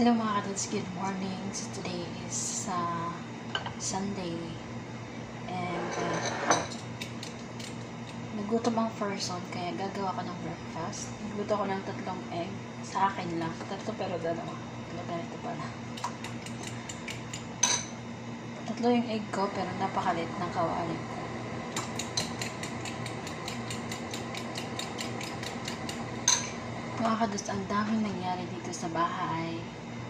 Hello mga katods, good morning. So today is uh, Sunday. And uh, nagutom ang person kaya gagawa ko ng breakfast. Nagluto ko ng tatlong egg. Sa akin lang. Tatlo pero dalawa. Tatlo ganito pala. Tatlo yung egg ko pero napakalit ng kawali ko. Mga kados, ang daming nangyari dito sa bahay.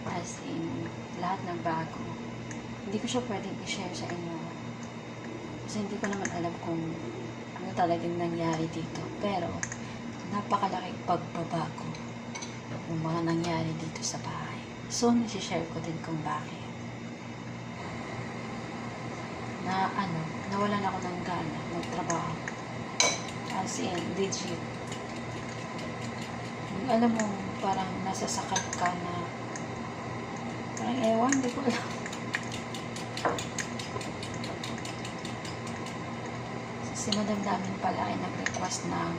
As in, lahat ng bago. Hindi ko siya pwedeng i-share sa inyo. Kasi hindi ko naman alam kung ano talagang nangyari dito. Pero, napakalaking pagbabago yung mga nangyari dito sa bahay. So, nasi-share ko din kung bakit. Na ano, nawalan ako ng gana magtrabaho. As in, legit alam mo, parang nasa sakat ka na parang ewan, di ko alam. Si Madam Damin pala ay nag-request ng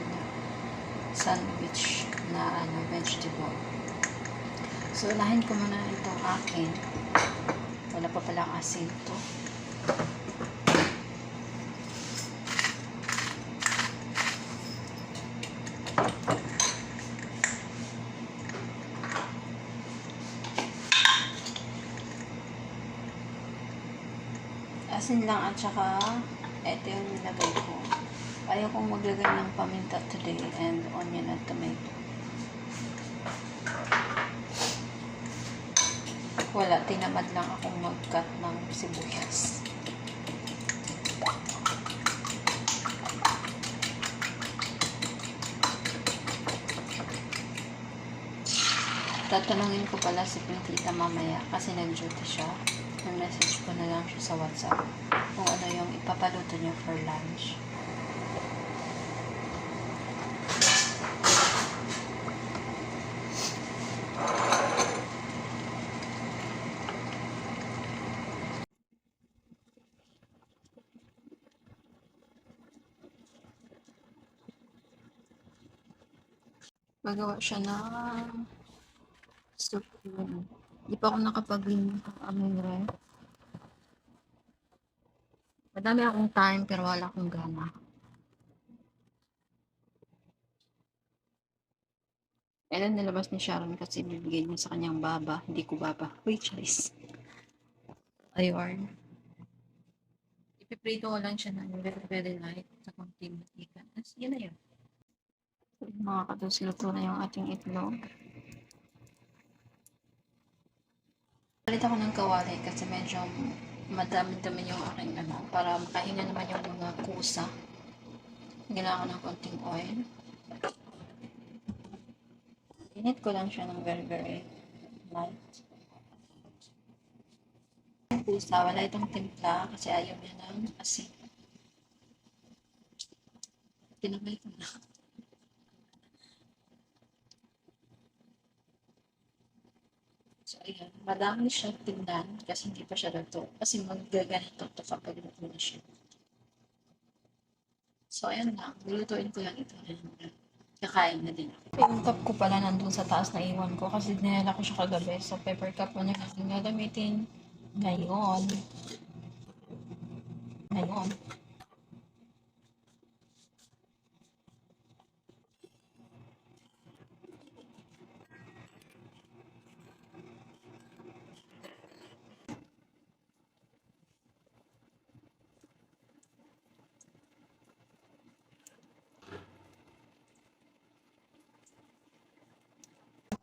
sandwich na ano, vegetable. So, unahin ko muna itong akin. Wala pa palang asin to. Asin lang at saka ito yung nilagay ko. Ayaw kong maglagay ng paminta today and onion at tomato. Wala, tinamad lang akong mag-cut ng sibuyas. Tatanungin ko pala si Pintita mamaya kasi nag-duty siya. Na-message ko na lang siya sa WhatsApp kung ano yung ipapaluto niya for lunch. Magawa siya ng soup yun. Di pa ako nakapag-win ng aming ref. Madami akong time pero wala akong gana. Kailan nilabas ni Sharon kasi bibigay niya sa kanyang baba. Hindi ko baba. Uy, charis. Ayun. Ipiprito ko lang siya ng very, very light sa konting matika. As, yun na yun. So, mga katos, luto na yung ating itlog. Palit ako ng kawali kasi medyo madami-dami yung aking ano, para makahinga naman yung mga kusa. Ginawa ko ng konting oil. Init ko lang siya ng very, very light. Yung kusa, wala itong timpla kasi ayaw niya ng asin. Tinamay ko na. So, ayan. Madami siya tingnan kasi hindi pa siya luto. Kasi magaganito to kapag luto na siya. So, ayan lang. Lulutuin ko lang ito. Kakain na din. Yung cup ko pala nandun sa taas na iwan ko kasi dinala ko siya kagabi. So, paper cup ko na kasi gagamitin ngayon. Ngayon.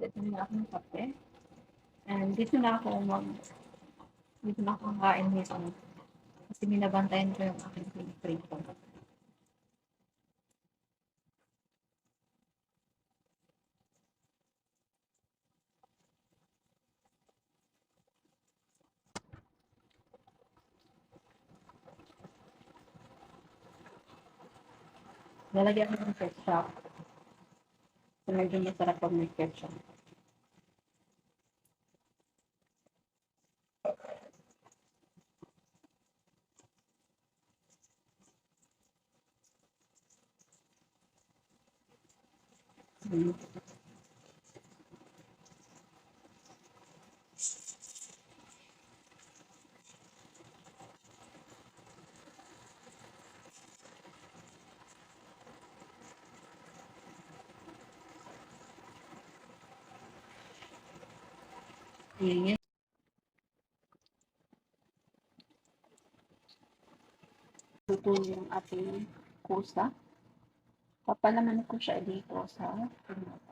Ito na ako ng kape. And dito na ako mag dito na ako kakain nito. Kasi minabantayan ko yung aking prito. Lalagyan ko ng ketchup. So, medyo masarap pag may ketchup. Ingin. Tutuloy yung ating kusa. Papalaman ko siya dito sa tinapay.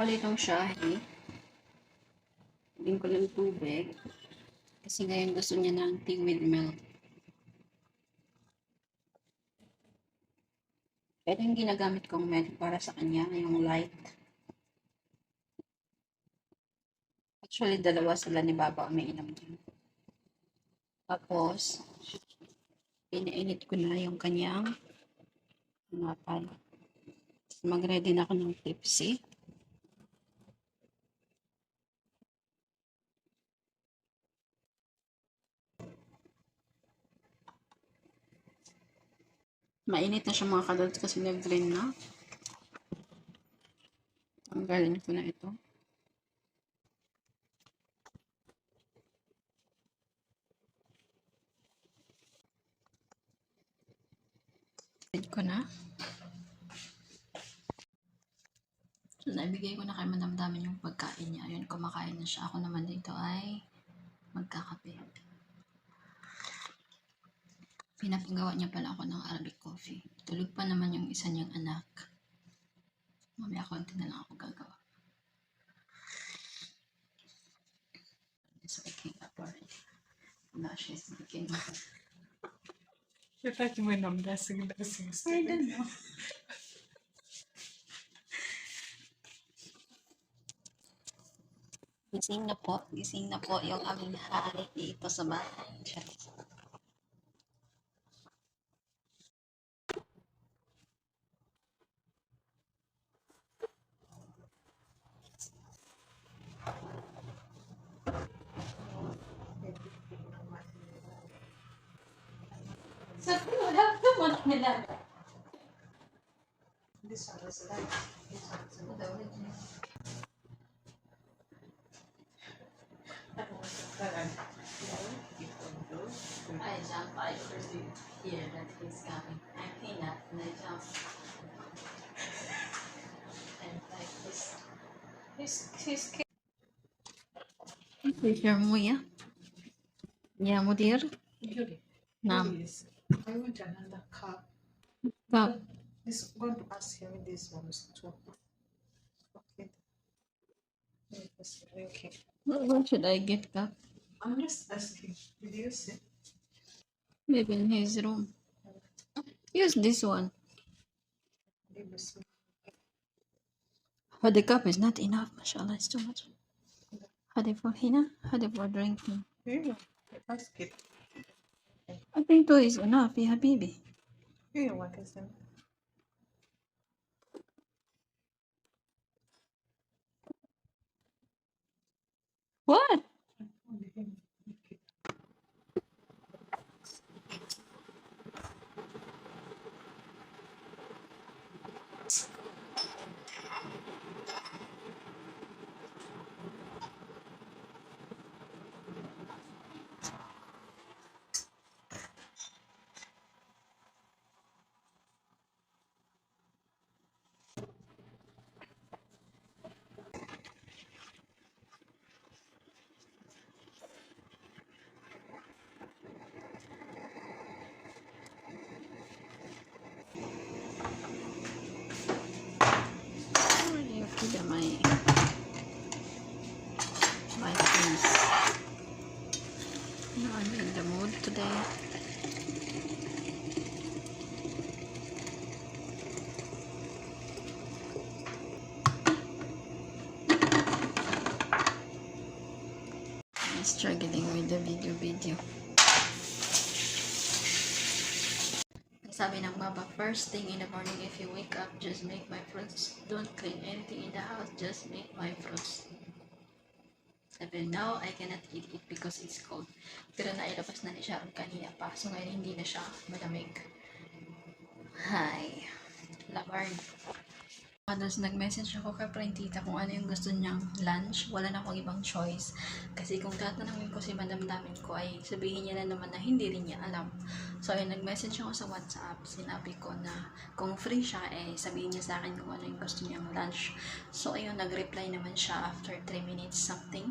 Ko ditong shahi. Hindi ko lang tubig. Kasi ngayon gusto niya ng tea with milk. Ito yung ginagamit kong milk para sa kanya, yung light. Actually, dalawa sila ni Baba ang may inom din. Tapos, pinainit ko na yung kanyang napal. Mag-ready na ako ng tipsy. Mainit na siya mga kadals kasi nag-drain na. Tanggalin ko na ito. Drain ko na. So, naibigay ko na kay madamdamin yung pagkain niya. Ayun, kumakain na siya. Ako naman dito ay magkakape. Pinapagawa niya pala ako ng Arabic coffee. Tulog pa naman yung isa niyang anak. Mamaya konti na lang ako gagawa. It's waking up already. Now she's Jag tänkte mig om det så det syns. I don't know. Gising na po. Gising na po yung aming hari dito sa bahay. He's, he's Teacher mo ya? Ya mudir? Yuri, Naam. please. I want another cup. Cup. This going to ask him this one is too. Okay. Yes, drinking. What, what should I get cup? I'm just asking. Did you see? Maybe in his room. Use this one. But the cup is not enough, mashallah, it's too much. Hadi for hina, hadi for drinking. Yeah, ask it. I think two is enough, ya habibi. Yeah, what is it? What? Mood today. I'm struggling with the video video. Sabi ng baba, first thing in the morning if you wake up, just make my fruits. Don't clean anything in the house, just make my fruits. Sabi, now I cannot eat it because it's cold. Pero nailabas na ni Sharon kanina pa. So ngayon hindi na siya malamig. Hi. Lamar. Tapos nag-message ako kay Prentita kung ano yung gusto niyang lunch. Wala na akong ibang choice. Kasi kung tatanungin ko si Madam Damin ko ay sabihin niya na naman na hindi rin niya alam. So ayun, nag-message ako sa WhatsApp. Sinabi ko na kung free siya, eh sabihin niya sa akin kung ano yung gusto niyang lunch. So ayun, nag-reply naman siya after 3 minutes something.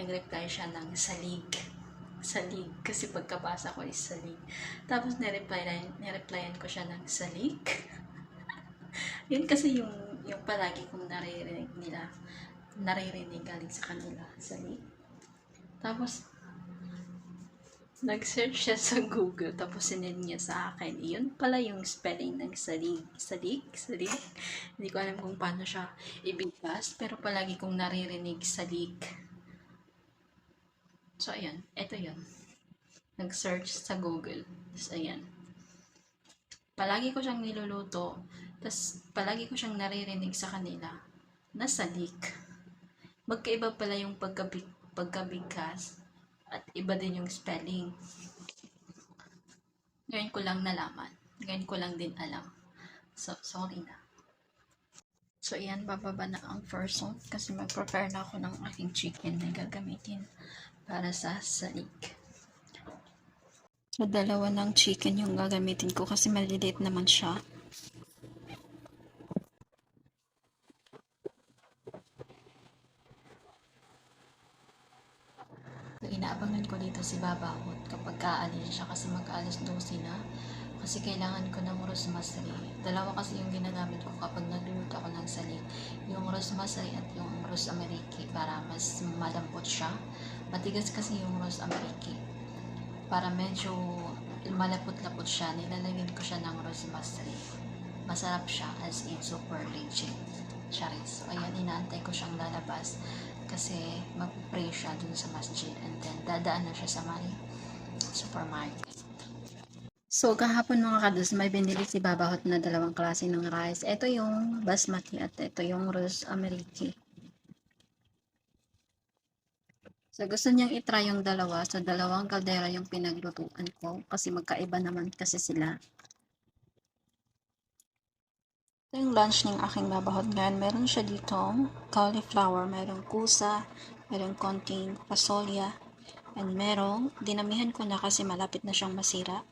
Nag-reply siya ng salig salig kasi pagkabasa ko is salig. Tapos nireply nireplyan ko siya ng salig. Yun kasi yung yung palagi kong naririnig nila naririnig galing sa kanila salig. Tapos nag-search siya sa Google tapos sinend niya sa akin. Yun pala yung spelling ng salig. Salig? Salig? Hindi ko alam kung paano siya ibigkas pero palagi kong naririnig salig. So, ayan. Ito yun. Nag-search sa Google. Tapos, ayan. Palagi ko siyang niluluto. Tapos, palagi ko siyang naririnig sa kanila na salik. Magkaiba pala yung pagkabig, pagkabigkas at iba din yung spelling. Ngayon ko lang nalaman. Ngayon ko lang din alam. So, sorry na. So, ayan, bababa na ang first one kasi mag-prepare na ako ng aking chicken na gagamitin para sa salik. So, dalawa ng chicken yung gagamitin ko kasi maliliit naman siya. So, inaabangan ko dito si Babakot kapag kaalis siya kasi mag-alis 12 na. Kasi kailangan ko ng rosemary. Dalawa kasi yung ginagamit ko kapag nagluluto ako ng salik. Yung rosemary at yung rosameriki para mas malambot siya. Matigas kasi yung rosameriki. Para medyo malapot-lapot siya, nilalagyan ko siya ng rosemary. Masarap siya as in super legit. Charis. So, ayan, inaantay ko siyang lalabas kasi mag-pray siya dun sa masjid and then dadaan na siya sa may supermarket. So, kahapon mga kados, may binili si Babahot na dalawang klase ng rice. Ito yung basmati at ito yung rose ameriki. So, gusto niyang itry yung dalawa. So, dalawang kaldera yung pinaglutuan ko kasi magkaiba naman kasi sila. Ito yung lunch ng aking babahot ngayon. Meron siya dito cauliflower, merong kusa, merong konting pasolya, and merong, dinamihan ko na kasi malapit na siyang masira,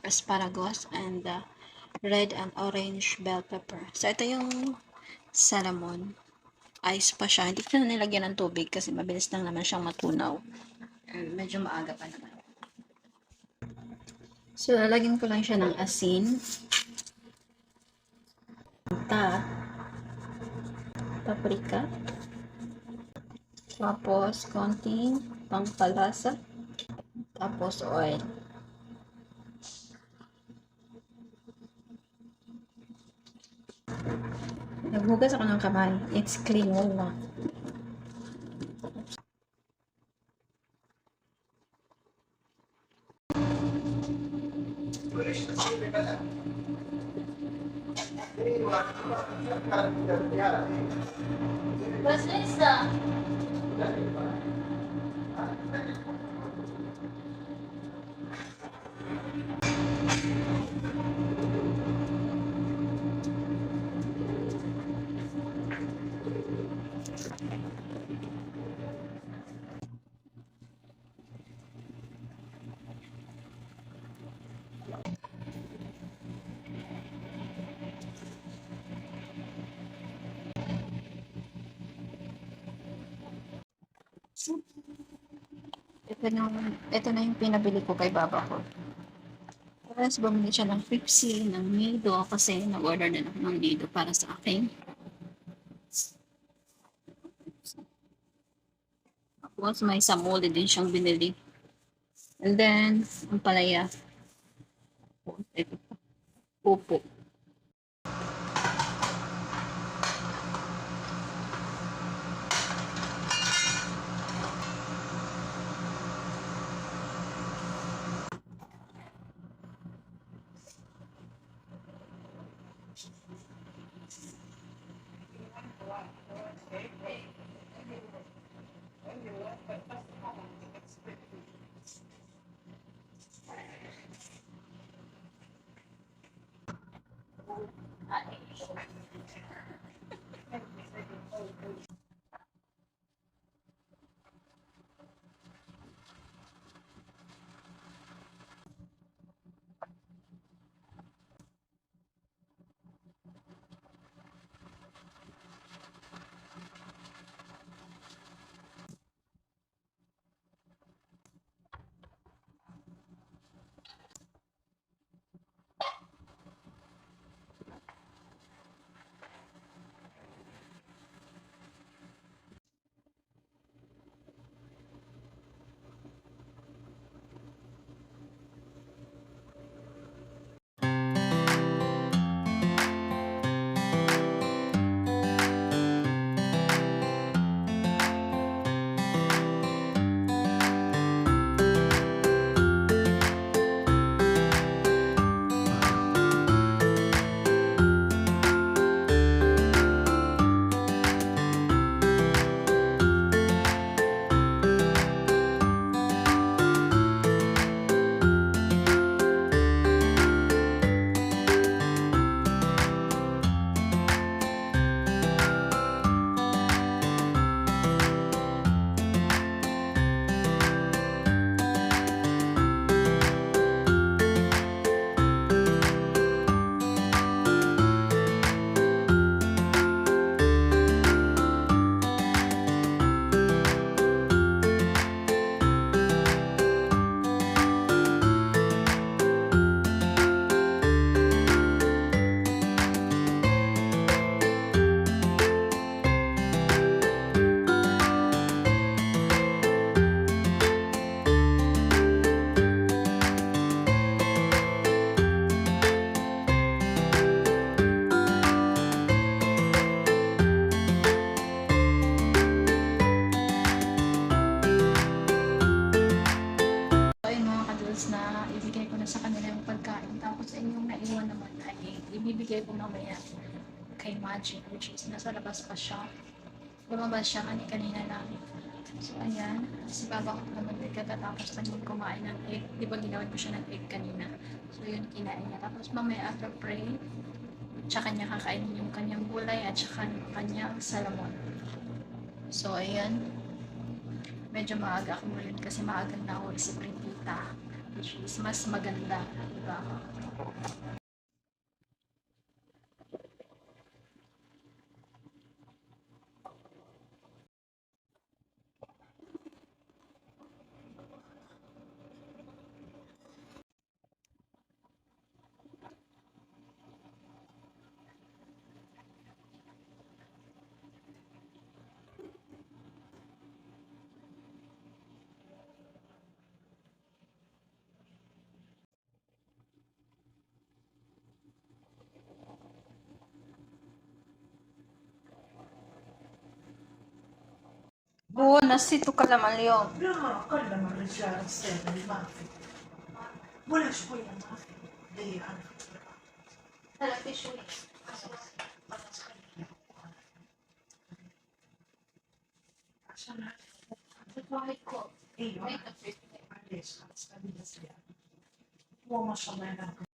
asparagus, and uh, red and orange bell pepper. So, ito yung salmon. Ice pa siya. Hindi ko na nilagyan ng tubig kasi mabilis lang naman siyang matunaw. And medyo maaga pa naman. So, lalagyan ko lang siya ng asin. Ta. Paprika. Tapos, konting pangpalasa. Tapos, oil. Naghugas ako ng kamay. It's clean na. Ito na, ito na yung pinabili ko kay baba ko. Tapos bumili siya ng Pepsi, ng Nido, kasi nag-order din ako ng Nido para sa akin. Tapos may samuli din siyang binili. And then, ang palaya. Ito pa. Magic, which is nasa labas pa siya. Lumabas siya kani kanina lang. So, ayan. Si Baba ko naman din katatapos lang yung kumain ng egg. Di ba ginawan ko siya ng egg kanina? So, yun kinain niya. Tapos mamaya after pray, tsaka niya kakainin yung kanyang gulay at tsaka yung kanyang salamon. So, ayan. Medyo maaga ako ngayon kasi maaga na ako isip rin tita. Which is mas maganda. Diba? هو نسيت كلمة اليوم لا كلم الرجال السابع ما في ولا شوية ما في لا أنا في شوية عشان أيوه معليش خلاص هو ما شاء الله يبارك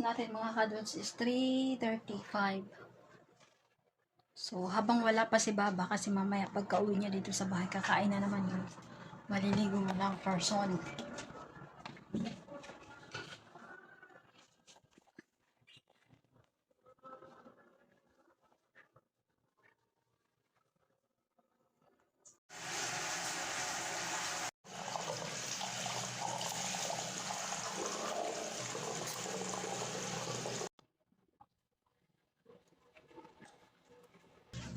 Natin mga kadods is 3.35. So, habang wala pa si Baba, kasi mamaya pagka uwi niya dito sa bahay, kakain na naman yun. Maliligo mo lang person.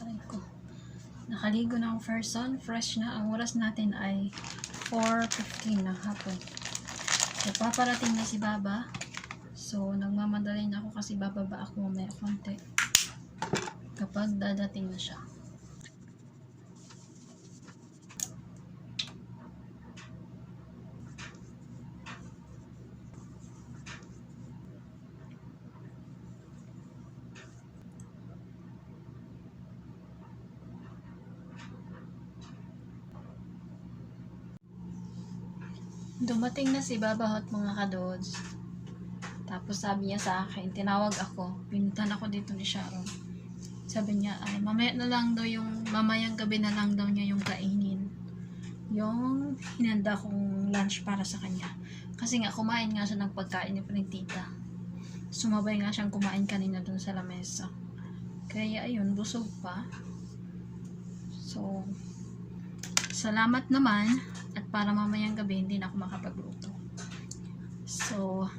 Aray ko. Nakaligo na ang person. Fresh na. Ang oras natin ay 4.15 na hapon. So, paparating na si Baba. So, nagmamadali na ako kasi bababa ako mamaya konti. Kapag dadating na siya. Dumating na si Baba Hot mga kadods. Tapos sabi niya sa akin, tinawag ako, pinuntan ako dito ni Sharon. Sabi niya, ay mamaya na lang daw yung, mamayang gabi na lang daw niya yung kainin. Yung hinanda kong lunch para sa kanya. Kasi nga, kumain nga siya ng pagkain ni Tita. Sumabay nga siyang kumain kanina dun sa lamesa. Kaya ayun, busog pa. So, salamat naman para mamayang gabi hindi na ako makapagluto. So,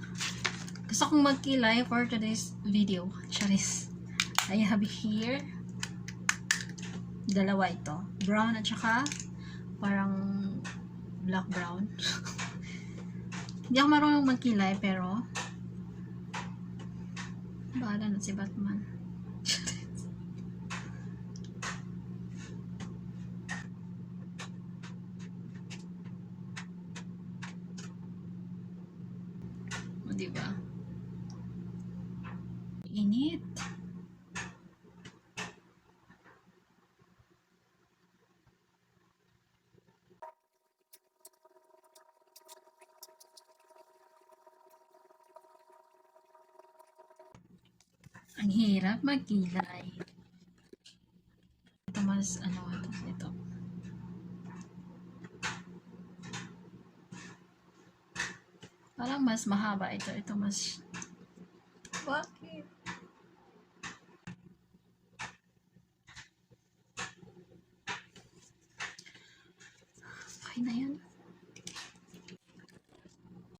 gusto kong magkilay for today's video. Charis. I have here Dalawa ito. Brown at saka parang black brown. Hindi ako marunong magkilay pero bahala na si Batman. O, diba? Init. Ang hirap magkilay. Mas mahaba ito. Ito mas...